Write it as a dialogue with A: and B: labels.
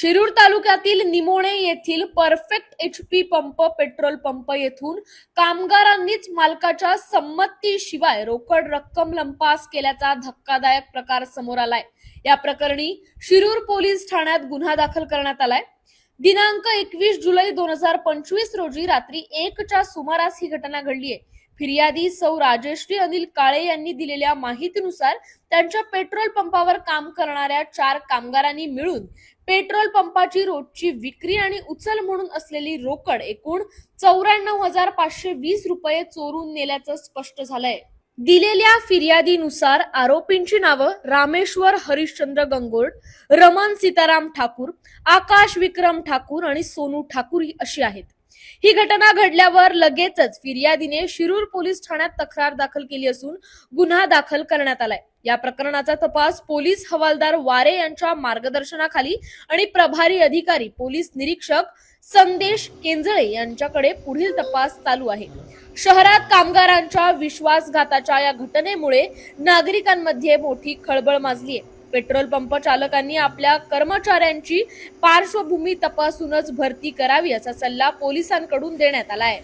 A: शिरूर तालुक्यातील निमोणे येथील perfect H P pump petrol pump येथून कामगारांनीच मालकाच्या संमतीशिवाय रोकड रक्कम लंपास केल्याचा धक्कादायक प्रकार समोर आलाय. या प्रकरणी शिरूर पोलीस ठाण्यात गुन्हा दाखल करण्यात आलाय. दिनांक एकवीस जुलै दोन हजार पंचवीस रोजी रात्री एकच्या सुमारास ही घटना घडली आहे. फिर्यादी सौ राजेश्री अनिल काळे यांनी दिलेल्या माहितीनुसार त्यांच्या पेट्रोल पंपावर काम करणाऱ्या चार कामगारांनी मिळून पेट्रोल पंपाची रोजची विक्री आणि उचल म्हणून असलेली रोकड एकूण चौऱ्याण्णव हजार पाचशे वीस रुपये चोरून नेल्याचं स्पष्ट झालंय. दिलेल्या फिर्यादीनुसार आरोपींची नावं रामेश्वर हरिश्चंद्र गंगोळ रमन सीताराम ठाकूर आकाश विक्रम ठाकूर आणि सोनू ठाकूर अशी आहेत. ही घटना घडल्यावर लगेचच फिर्यादीने शिरूर पोलीस ठाण्यात तक्रार दाखल केली असून गुन्हा दाखल करण्यात आलाय. या प्रकरणाचा तपास पोलीस हवालदार वारे यांच्या मार्गदर्शनाखाली आणि प्रभारी अधिकारी पोलीस निरीक्षक संदेश केंजळे यांच्याकडे पुढील तपास चालू आहे. शहरात कामगारांच्या विश्वासघाताच्या या घटनेमुळे नागरिकांमध्ये मोठी खळबळ माजली आहे पेट्रोल पंप चालकांनी आपल्या कर्मचाऱ्यांची पार्श्वभूमी तपासूनच भरती करावी असा सल्ला पोलिसांकडून देण्यात आला आहे.